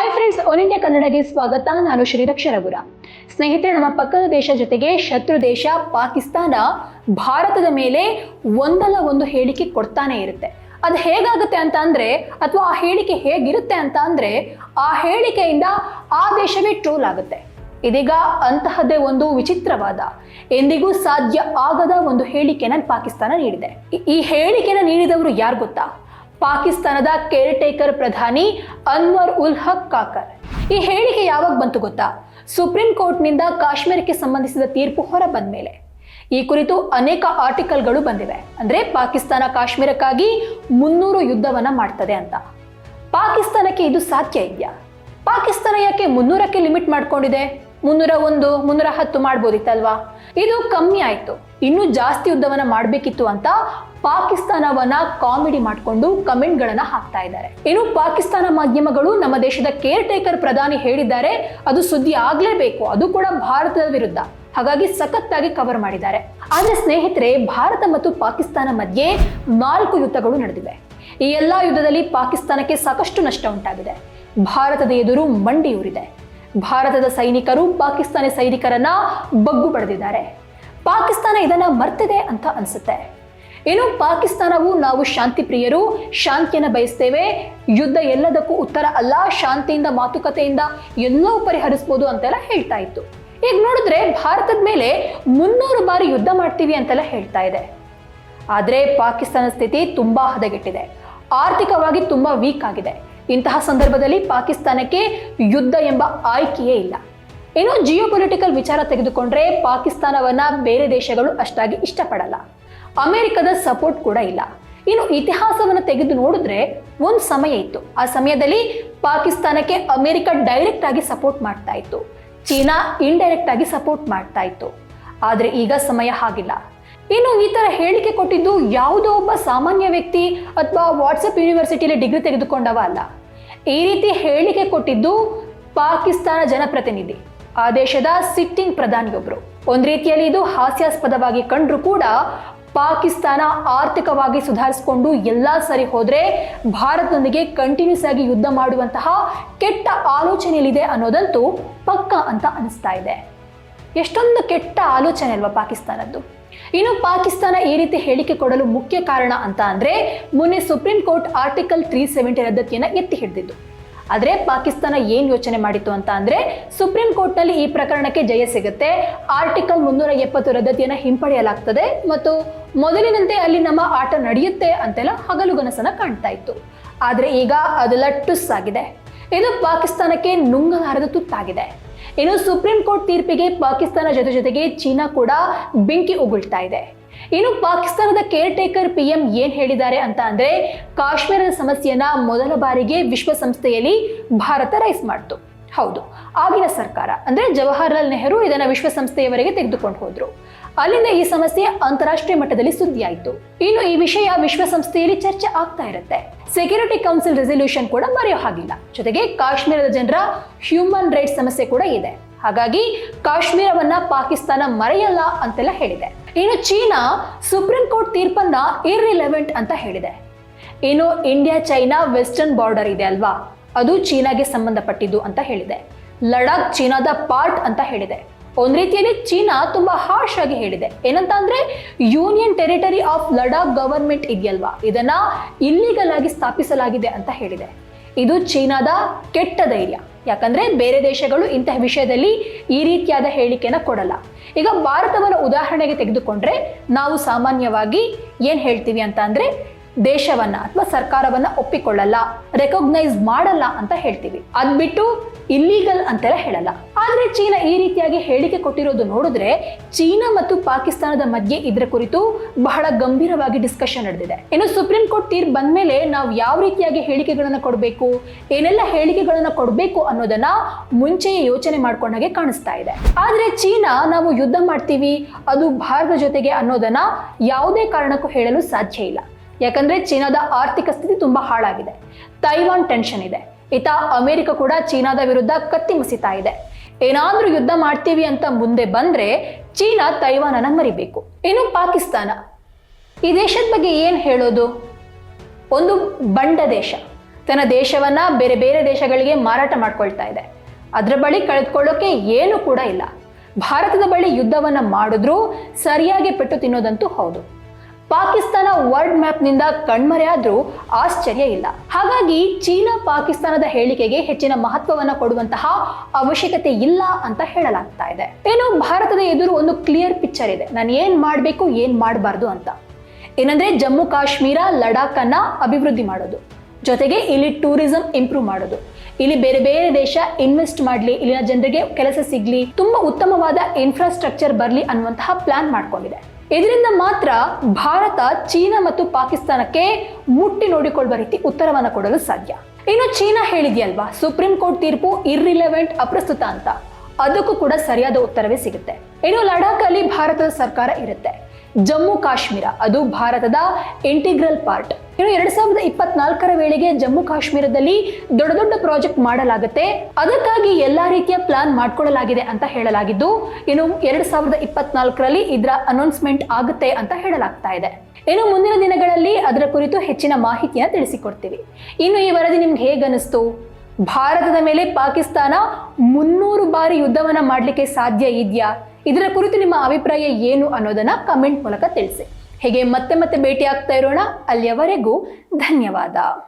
Hi friends one India ಕನ್ನಡಗೆ ಸ್ವಾಗತ. ನಾನು ಶ್ರೀರಕ್ಷರಗುರ ಸ್ನೇಹಿತರೆ, ನಮ್ಮ ಪಕ್ಕದ ದೇಶ ಜೊತೆಗೆ ಶತ್ರು ದೇಶ ಪಾಕಿಸ್ತಾನ ಭಾರತದ ಮೇಲೆ ಒಂದಲ್ಲ ಒಂದು ಹೇಳಿಕೆ ಕೊಡ್ತಾನೆ ಇರುತ್ತೆ. ಅದು ಹೇಗಾಗುತ್ತೆ ಅಂತ ಅಂದ್ರೆ, ಅಥವಾ ಆ ಹೇಳಿಕೆ ಹೇಗಿರುತ್ತೆ ಅಂತ ಅಂದ್ರೆ, ಆ ಹೇಳಿಕೆಯಿಂದ ಆ ದೇಶವೇ ಟ್ರೋಲ್ ಆಗುತ್ತೆ. ಇದೀಗ ಅಂತಹದ್ದೇ ಒಂದು ವಿಚಿತ್ರವಾದ, ಎಂದಿಗೂ ಸಾಧ್ಯ ಆಗದ ಒಂದು ಹೇಳಿಕೆನ ಪಾಕಿಸ್ತಾನ ನೀಡಿದೆ. ಈ- ಹೇಳಿಕೆನ ನೀಡಿದವರು ಯಾರು ಗೊತ್ತಾ? ಪಾಕಿಸ್ತಾನದ ಕೇರ್ಟೇಕರ್ ಪ್ರಧಾನಿ ಅನ್ವರ್ ಉಲ್ ಹಕ್ ಕಾಕರ್. ಈ ಹೇಳಿಕೆ ಯಾವಾಗ ಬಂತು ಗೊತ್ತಾ? ಸುಪ್ರೀಂ ಕೋರ್ಟ್ನಿಂದ ಕಾಶ್ಮೀರಕ್ಕೆ ಸಂಬಂಧಿಸಿದ ತೀರ್ಪು ಹೊರ ಬಂದ ಮೇಲೆ ಈ ಕುರಿತು ಅನೇಕ ಆರ್ಟಿಕಲ್ಗಳು ಬಂದಿವೆ. ಅಂದ್ರೆ ಪಾಕಿಸ್ತಾನ ಕಾಶ್ಮೀರಕ್ಕಾಗಿ ಮುನ್ನೂರು ಯುದ್ಧವನ್ನ ಮಾಡ್ತದೆ ಅಂತ. ಪಾಕಿಸ್ತಾನಕ್ಕೆ ಇದು ಸಾಧ್ಯ ಇದೆಯಾ? ಪಾಕಿಸ್ತಾನ ಯಾಕೆ ಮುನ್ನೂರಕ್ಕೆ ಲಿಮಿಟ್ ಮಾಡ್ಕೊಂಡಿದೆ? ಮುನ್ನೂರ ಒಂದು, ಮುನ್ನೂರ ಹತ್ತು ಮಾಡ್ಬೋದಿತ್ತಲ್ವಾ? ಇದು ಕಮ್ಮಿ ಆಯ್ತು. ಇನ್ನೂ ಜಾಸ್ತಿ ಯುದ್ಧವನ್ನ ಮಾಡಬೇಕಿತ್ತು ಅಂತ ಪಾಕಿಸ್ತಾನವನ್ನ ಕಾಮಿಡಿ ಮಾಡಿಕೊಂಡು ಕಮೆಂಟ್ಗಳನ್ನ ಹಾಕ್ತಾ ಇದ್ದಾರೆ. ಇನ್ನು ಪಾಕಿಸ್ತಾನ ಮಾಧ್ಯಮಗಳು ನಮ್ಮ ದೇಶದ ಕೇರ್ ಟೇಕರ್ ಪ್ರಧಾನಿ ಹೇಳಿದ್ದಾರೆ, ಅದು ಸುದ್ದಿ ಆಗ್ಲೇಬೇಕು, ಅದು ಕೂಡ ಭಾರತದ ವಿರುದ್ಧ. ಹಾಗಾಗಿ ಸಖತ್ತಾಗಿ ಕವರ್ ಮಾಡಿದ್ದಾರೆ. ಆದ್ರೆ ಸ್ನೇಹಿತರೆ, ಭಾರತ ಮತ್ತು ಪಾಕಿಸ್ತಾನ ಮಧ್ಯೆ ನಾಲ್ಕು ಯುದ್ಧಗಳು ನಡೆದಿವೆ. ಈ ಎಲ್ಲಾ ಯುದ್ಧದಲ್ಲಿ ಪಾಕಿಸ್ತಾನಕ್ಕೆ ಸಾಕಷ್ಟು ನಷ್ಟ ಉಂಟಾಗಿದೆ. ಭಾರತದ ಎದುರು ಮಂಡಿಯೂರಿದೆ ಭಾರತದ ಸೈನಿಕರು ಪಾಕಿಸ್ತಾನಿ ಸೈನಿಕರನ್ನ ಬಗ್ಗು ಪಡೆದಿದ್ದಾರೆ ಪಾಕಿಸ್ತಾನ ಇದನ್ನ ಮರ್ತಿದೆ ಅಂತ ಅನ್ಸುತ್ತೆ. ಇನ್ನು ಪಾಕಿಸ್ತಾನವು ನಾವು ಶಾಂತಿ ಪ್ರಿಯರು, ಶಾಂತಿಯನ್ನು ಬಯಸ್ತೇವೆ. ಯುದ್ಧ ಎಲ್ಲದಕ್ಕೂ ಉತ್ತರ ಅಲ್ಲ, ಶಾಂತಿಯಿಂದ ಮಾತುಕತೆಯಿಂದ ಎಲ್ಲೋ ಪರಿಹರಿಸ್ಬೋದು ಅಂತೆಲ್ಲ ಹೇಳ್ತಾ ಇತ್ತು. ಈಗ ನೋಡಿದ್ರೆ ಭಾರತದ ಮೇಲೆ ಮುನ್ನೂರು ಬಾರಿ ಯುದ್ಧ ಮಾಡ್ತೀವಿ ಅಂತೆಲ್ಲ ಹೇಳ್ತಾ ಇದೆ. ಆದರೆ ಪಾಕಿಸ್ತಾನ ಸ್ಥಿತಿ ತುಂಬಾ ಹದಗೆಟ್ಟಿದೆ. ಆರ್ಥಿಕವಾಗಿ ತುಂಬಾ ವೀಕ್ ಆಗಿದೆ. ಇಂತಹ ಸಂದರ್ಭದಲ್ಲಿ ಪಾಕಿಸ್ತಾನಕ್ಕೆ ಯುದ್ಧ ಎಂಬ ಆಯ್ಕೆಯೇ ಇಲ್ಲ. ಇನ್ನು ಜಿಯೋ ಪೊಲಿಟಿಕಲ್ ವಿಚಾರ ತೆಗೆದುಕೊಂಡ್ರೆ ಪಾಕಿಸ್ತಾನವನ್ನ ಬೇರೆ ದೇಶಗಳು ಅಷ್ಟಾಗಿ ಇಷ್ಟಪಡಲ್ಲ. ಅಮೆರಿಕದ ಸಪೋರ್ಟ್ ಕೂಡ ಇಲ್ಲ. ಇನ್ನು ಇತಿಹಾಸವನ್ನು ತೆಗೆದು ನೋಡಿದ್ರೆ ಒಂದು ಸಮಯ ಇತ್ತು. ಆ ಸಮಯದಲ್ಲಿ ಪಾಕಿಸ್ತಾನಕ್ಕೆ ಅಮೆರಿಕ ಡೈರೆಕ್ಟ್ ಆಗಿ ಸಪೋರ್ಟ್ ಮಾಡ್ತಾ ಇತ್ತು. ಚೀನಾ ಇಂಡೈರೆಕ್ಟ್ ಆಗಿ ಸಪೋರ್ಟ್ ಮಾಡ್ತಾ ಇತ್ತು. ಆದರೆ ಈಗ ಸಮಯ ಹಾಗಿಲ್ಲ. ಇನ್ನು ಈ ಥರ ಹೇಳಿಕೆ ಕೊಟ್ಟಿದ್ದು ಯಾವುದೋ ಒಬ್ಬ ಸಾಮಾನ್ಯ ವ್ಯಕ್ತಿ ಅಥವಾ ವಾಟ್ಸಪ್ ಯೂನಿವರ್ಸಿಟಿಯಲ್ಲಿ ಡಿಗ್ರಿ ತೆಗೆದುಕೊಂಡವ ಅಲ್ಲ. ಈ ರೀತಿ ಹೇಳಿಕೆ ಕೊಟ್ಟಿದ್ದು ಪಾಕಿಸ್ತಾನ ಜನಪ್ರತಿನಿಧಿ, ಆ ದೇಶದ ಸಿಟ್ಟಿಂಗ್ ಪ್ರಧಾನಿಯೊಬ್ರು. ಒಂದು ರೀತಿಯಲ್ಲಿ ಇದು ಹಾಸ್ಯಾಸ್ಪದವಾಗಿ ಕಂಡರೂ ಕೂಡ ಪಾಕಿಸ್ತಾನ ಆರ್ಥಿಕವಾಗಿ ಸುಧಾರಿಸಿಕೊಂಡು ಎಲ್ಲ ಸರಿ ಹೋದರೆ ಭಾರತದೊಂದಿಗೆ ಕಂಟಿನ್ಯೂಸ್ ಆಗಿ ಯುದ್ಧ ಮಾಡುವಂತಹ ಕೆಟ್ಟ ಆಲೋಚನೆಯಲ್ಲಿದೆ ಅನ್ನೋದಂತೂ ಪಕ್ಕ ಅಂತ ಅನಿಸ್ತಾ ಇದೆ. ಎಷ್ಟೊಂದು ಕೆಟ್ಟ ಆಲೋಚನೆ ಅಲ್ವಾ ಪಾಕಿಸ್ತಾನದ್ದು? ಇನ್ನು ಪಾಕಿಸ್ತಾನ ಈ ರೀತಿ ಹೇಳಿಕೆ ಕೊಡಲು ಮುಖ್ಯ ಕಾರಣ ಅಂತ ಅಂದ್ರೆ, ಮೊನ್ನೆ supreme court article three seventy ರದ್ದತಿಯನ್ನ ಎತ್ತಿ ಹಿಡಿದಿದ್ದು. ಆದ್ರೆ ಪಾಕಿಸ್ತಾನ ಏನು ಯೋಚನೆ ಮಾಡಿತ್ತು ಅಂತ ಅಂದರೆ ಸುಪ್ರೀಂ ಕೋರ್ಟ್ನಲ್ಲಿ ಈ ಪ್ರಕರಣಕ್ಕೆ ಜಯ ಸಿಗುತ್ತೆ. ಆರ್ಟಿಕಲ್ ಮುನ್ನೂರ ಎಪ್ಪತ್ತು ರದ್ದತಿಯನ್ನು ಹಿಂಪಡೆಯಲಾಗ್ತದೆ ಮತ್ತು ಮೊದಲಿನಂತೆ ಅಲ್ಲಿ ನಮ್ಮ ಆಟ ನಡೆಯುತ್ತೆ ಅಂತೆಲ್ಲ ಹಗಲುಗನಸನ್ನು ಕಾಣ್ತಾ ಇತ್ತು. ಆದ್ರೆ ಈಗ ಅದೆಲ್ಲ ಟುಸ್ ಆಗಿದೆ. ಇದು ಪಾಕಿಸ್ತಾನಕ್ಕೆ ನುಂಗಲಾರದ ತುತ್ತಾಗಿದೆ. ಇನ್ನು ಸುಪ್ರೀಂ ಕೋರ್ಟ್ ತೀರ್ಪಿಗೆ ಪಾಕಿಸ್ತಾನ ಜೊತೆ ಜೊತೆಗೆ ಚೀನಾ ಕೂಡ ಬೆಂಕಿ ಉಗುಳ್ತಾ ಇದೆ. ಇನ್ನು ಪಾಕಿಸ್ತಾನದ ಕೇರ್ ಟೇಕರ್ ಪಿ ಎಂ ಏನ್ ಹೇಳಿದ್ದಾರೆ ಅಂತ ಅಂದ್ರೆ ಕಾಶ್ಮೀರದ ಸಮಸ್ಯೆಯನ್ನ ಮೊದಲ ಬಾರಿಗೆ ವಿಶ್ವಸಂಸ್ಥೆಯಲ್ಲಿ ಭಾರತ ರೈಸ್ ಮಾಡ್ತು. ಹೌದು, ಆಗಿನ ಸರ್ಕಾರ ಅಂದ್ರೆ ಜವಾಹರ್ಲಾಲ್ ನೆಹರು ಇದನ್ನ ವಿಶ್ವಸಂಸ್ಥೆಯವರೆಗೆ ತೆಗೆದುಕೊಂಡು ಹೋದ್ರು. ಅಲ್ಲಿಂದ ಈ ಸಮಸ್ಯೆ ಅಂತಾರಾಷ್ಟ್ರೀಯ ಮಟ್ಟದಲ್ಲಿ ಸುದ್ದಿಯಾಯಿತು. ಇನ್ನು ಈ ವಿಷಯ ವಿಶ್ವಸಂಸ್ಥೆಯಲ್ಲಿ ಚರ್ಚೆ ಆಗ್ತಾ ಇರುತ್ತೆ. ಸೆಕ್ಯೂರಿಟಿ ಕೌನ್ಸಿಲ್ ರೆಸಲ್ಯೂಷನ್ ಕೂಡ ಮರೆಯೋ ಹಾಗಿಲ್ಲ. ಜೊತೆಗೆ ಕಾಶ್ಮೀರದ ಜನರ ಹ್ಯೂಮನ್ ರೈಟ್ಸ್ ಸಮಸ್ಯೆ ಕೂಡ ಇದೆ. ಹಾಗಾಗಿ ಕಾಶ್ಮೀರವನ್ನ ಪಾಕಿಸ್ತಾನ ಮರೆಯಲ್ಲ ಅಂತೆಲ್ಲ ಹೇಳಿದೆ. ಇನ್ನು ಚೀನಾ ಸುಪ್ರೀಂ ಕೋರ್ಟ್ ತೀರ್ಪನ್ನ ಇರ್ರಿಲೆವೆಂಟ್ ಅಂತ ಹೇಳಿದೆ. ಇನ್ನು ಇಂಡಿಯಾ ಚೈನಾ ವೆಸ್ಟರ್ನ್ ಬಾರ್ಡರ್ ಇದೆ ಅಲ್ವಾ? ಅದು ಚೀನಾಗೆ ಸಂಬಂಧಪಟ್ಟಿದ್ದು ಅಂತ ಹೇಳಿದೆ. ಲಡಾಖ್ ಚೀನಾದ ಪಾರ್ಟ್ ಅಂತ ಹೇಳಿದೆ. ಒಂದ್ ರೀತಿಯಲ್ಲಿ ಚೀನಾ ತುಂಬಾ ಹಾರ್ಶ್ ಆಗಿ ಹೇಳಿದೆ. ಏನಂತ ಅಂದ್ರೆ union territory of Ladakh government ಇದೆಯಲ್ವಾ? ಇದನ್ನ ಇಲ್ಲಿಗಲ್ ಆಗಿ ಸ್ಥಾಪಿಸಲಾಗಿದೆ ಅಂತ ಹೇಳಿದೆ. ಇದು ಚೀನಾದ ಕೆಟ್ಟ ಧೈರ್ಯ. ಯಾಕಂದ್ರೆ ಬೇರೆ ದೇಶಗಳು ಇಂತಹ ವಿಷಯದಲ್ಲಿ ಈ ರೀತಿಯಾದ ಹೇಳಿಕೆನ ಕೊಡಲ್ಲ. ಈಗ ಭಾರತವನ್ನು ಉದಾಹರಣೆಗೆ ತೆಗೆದುಕೊಂಡ್ರೆ ನಾವು ಸಾಮಾನ್ಯವಾಗಿ ಏನ್ ಹೇಳ್ತೀವಿ ಅಂತ ಅಂದ್ರೆ ದೇಶವನ್ನ ಅಥವಾ ಸರ್ಕಾರವನ್ನ ಒಪ್ಪಿಕೊಳ್ಳಲ್ಲ ರೆಕಗ್ನೈಸ್ ಮಾಡಲ್ಲ ಅಂತ ಹೇಳ್ತೀವಿ. ಅದ್ಬಿಟ್ಟು ಇಲ್ಲೀಗಲ್ ಅಂತೆಲ್ಲ ಹೇಳಲ್ಲ. ಆದ್ರೆ ಚೀನಾ ಈ ರೀತಿಯಾಗಿ ಹೇಳಿಕೆ ಕೊಟ್ಟಿರೋದು ನೋಡಿದ್ರೆ ಚೀನಾ ಮತ್ತು ಪಾಕಿಸ್ತಾನದ ಮಧ್ಯೆ ಇದರ ಕುರಿತು ಬಹಳ ಗಂಭೀರವಾಗಿ ಡಿಸ್ಕಷನ್ ನಡೆದಿದೆ. ಇನ್ನು ಸುಪ್ರೀಂ ಕೋರ್ಟ್ ತೀರ್ಪು ಬಂದ್ಮೇಲೆ ನಾವು ಯಾವ ರೀತಿಯಾಗಿ ಹೇಳಿಕೆಗಳನ್ನ ಕೊಡಬೇಕು, ಏನೆಲ್ಲ ಹೇಳಿಕೆಗಳನ್ನ ಕೊಡಬೇಕು ಅನ್ನೋದನ್ನ ಮುಂಚೆಯೇ ಯೋಚನೆ ಮಾಡ್ಕೊಂಡಾಗೆ ಕಾಣಿಸ್ತಾ ಇದೆ. ಆದ್ರೆ ಚೀನಾ ನಾವು ಯುದ್ಧ ಮಾಡ್ತೀವಿ, ಅದು ಭಾರತ ಜೊತೆಗೆ ಅನ್ನೋದನ್ನ ಯಾವುದೇ ಕಾರಣಕ್ಕೂ ಹೇಳಲು ಸಾಧ್ಯ ಇಲ್ಲ. ಯಾಕಂದ್ರೆ ಚೀನಾದ ಆರ್ಥಿಕ ಸ್ಥಿತಿ ತುಂಬಾ ಹಾಳಾಗಿದೆ. ತೈವಾನ್ ಟೆನ್ಷನ್ ಇದೆ. ಇತ ಅಮೆರಿಕ ಕೂಡ ಚೀನಾದ ವಿರುದ್ಧ ಕತ್ತಿ ಮುಸಿತಾ ಇದೆ. ಏನಾದ್ರೂ ಯುದ್ಧ ಮಾಡ್ತೀವಿ ಅಂತ ಮುಂದೆ ಬಂದ್ರೆ ಚೀನಾ ತೈವಾನನ ಮರಿಬೇಕು. ಇನ್ನು ಪಾಕಿಸ್ತಾನ. ಈ ದೇಶದ ಬಗ್ಗೆ ಏನು ಹೇಳೋದು? ಒಂದು ಬಂಡ ದೇಶ. ತನ್ನ ದೇಶವನ್ನ ಬೇರೆ ಬೇರೆ ದೇಶಗಳಿಗೆ ಮಾರಾಟ ಮಾಡ್ಕೊಳ್ತಾ ಇದೆ. ಅದರ ಬಳಿ ಕಳೆದುಕೊಳ್ಳೋಕೆ ಏನು ಕೂಡ ಇಲ್ಲ. ಭಾರತದ ಬಳಿ ಯುದ್ಧವನ್ನ ಮಾಡಿದ್ರೂ ಸರಿಯಾಗಿ ಪೆಟ್ಟು ತಿನ್ನೋದಂತೂ ಹೌದು. ಪಾಕಿಸ್ತಾನ ವರ್ಲ್ಡ್ ಮ್ಯಾಪ್ನಿಂದ ಕಣ್ಮರೆಯಾದ್ರೂ ಆಶ್ಚರ್ಯ ಇಲ್ಲ. ಹಾಗಾಗಿ ಚೀನಾ ಪಾಕಿಸ್ತಾನದ ಹೇಳಿಕೆಗೆ ಹೆಚ್ಚಿನ ಮಹತ್ವವನ್ನು ಕೊಡುವಂತಹ ಅವಶ್ಯಕತೆ ಇಲ್ಲ ಅಂತ ಹೇಳಲಾಗ್ತಾ ಇದೆ. ಏನು ಭಾರತದ ಎದುರು ಒಂದು ಕ್ಲಿಯರ್ ಪಿಕ್ಚರ್ ಇದೆ. ನಾನು ಏನ್ ಮಾಡಬೇಕು, ಏನ್ ಮಾಡಬಾರ್ದು ಅಂತ. ಏನಂದ್ರೆ ಜಮ್ಮು ಕಾಶ್ಮೀರ ಲಡಾಖ್ ಅನ್ನ ಅಭಿವೃದ್ಧಿ ಮಾಡೋದು. ಜೊತೆಗೆ ಇಲ್ಲಿ ಟೂರಿಸಂ ಇಂಪ್ರೂವ್ ಮಾಡೋದು. ಇಲ್ಲಿ ಬೇರೆ ಬೇರೆ ದೇಶ ಇನ್ವೆಸ್ಟ್ ಮಾಡಲಿ, ಇಲ್ಲಿನ ಜನರಿಗೆ ಕೆಲಸ ಸಿಗ್ಲಿ, ತುಂಬಾ ಉತ್ತಮವಾದ ಇನ್ಫ್ರಾಸ್ಟ್ರಕ್ಚರ್ ಬರಲಿ ಅನ್ನುವಂತಹ ಪ್ಲಾನ್ ಮಾಡ್ಕೊಂಡಿದೆ. ಇದರಿಂದ ಮಾತ್ರ ಭಾರತ, ಚೀನಾ ಮತ್ತು ಪಾಕಿಸ್ತಾನಕ್ಕೆ ಮುಟ್ಟಿ ನೋಡಿಕೊಳ್ಳುವ ರೀತಿ ಉತ್ತರವನ್ನ ಕೊಡಲು ಸಾಧ್ಯ. ಇನ್ನು ಚೀನಾ ಹೇಳಿದೆಯಲ್ವಾ, ಸುಪ್ರೀಂ ಕೋರ್ಟ್ ತೀರ್ಪು ಇರ್ರಿಲೆವೆಂಟ್ ಅಪ್ರಸ್ತುತ ಅಂತ. ಅದಕ್ಕೂ ಕೂಡ ಸರಿಯಾದ ಉತ್ತರವೇ ಸಿಗುತ್ತೆ. ಇನ್ನು ಲಡಾಖ್ ಅಲ್ಲಿ ಭಾರತದ ಸರ್ಕಾರ ಇರುತ್ತೆ. ಜಮ್ಮು ಕಾಶ್ಮೀರ, ಅದು ಭಾರತದ ಇಂಟಿಗ್ರಲ್ ಪಾರ್ಟ್. ಇನ್ನು ಎರಡ್ ಸಾವಿರದ ಇಪ್ಪತ್ನಾಲ್ಕರ ವೇಳೆಗೆ ಜಮ್ಮು ಕಾಶ್ಮೀರದಲ್ಲಿ ದೊಡ್ಡ ದೊಡ್ಡ ಪ್ರಾಜೆಕ್ಟ್ ಮಾಡಲಾಗುತ್ತೆ. ಅದಕ್ಕಾಗಿ ಎಲ್ಲಾ ರೀತಿಯ ಪ್ಲಾನ್ ಮಾಡ್ಕೊಳ್ಳಲಾಗಿದೆ ಅಂತ ಹೇಳಲಾಗಿದ್ದು, ಇನ್ನು ಎರಡ್ ಸಾವಿರದ ಇಪ್ಪತ್ನಾಲ್ಕರಲ್ಲಿ ಇದರ ಅನೌನ್ಸ್ಮೆಂಟ್ ಆಗುತ್ತೆ ಅಂತ ಹೇಳಲಾಗ್ತಾ ಇದೆ. ಇನ್ನು ಮುಂದಿನ ದಿನಗಳಲ್ಲಿ ಅದರ ಕುರಿತು ಹೆಚ್ಚಿನ ಮಾಹಿತಿಯನ್ನು ತಿಳಿಸಿಕೊಡ್ತೀವಿ. ಇನ್ನು ಈ ವರದಿ ನಿಮ್ಗೆ ಹೇಗನ್ನಿಸ್ತು? ಭಾರತದ ಮೇಲೆ ಪಾಕಿಸ್ತಾನ ಮುನ್ನೂರು ಬಾರಿ ಯುದ್ಧವನ್ನ ಮಾಡಲಿಕ್ಕೆ ಸಾಧ್ಯ ಇದೆಯಾ? ಇದರ ಕುರಿತು ನಿಮ್ಮ ಅಭಿಪ್ರಾಯ ಏನು ಅನ್ನೋದನ್ನ ಕಮೆಂಟ್ ಮೂಲಕ ತಿಳಿಸಿ. ಹೇಗೆ ಮತ್ತೆ ಮತ್ತೆ ಭೇಟಿ ಆಗ್ತಾ ಇರೋಣ. ಅಲ್ಲಿಯವರೆಗೂ ಧನ್ಯವಾದ.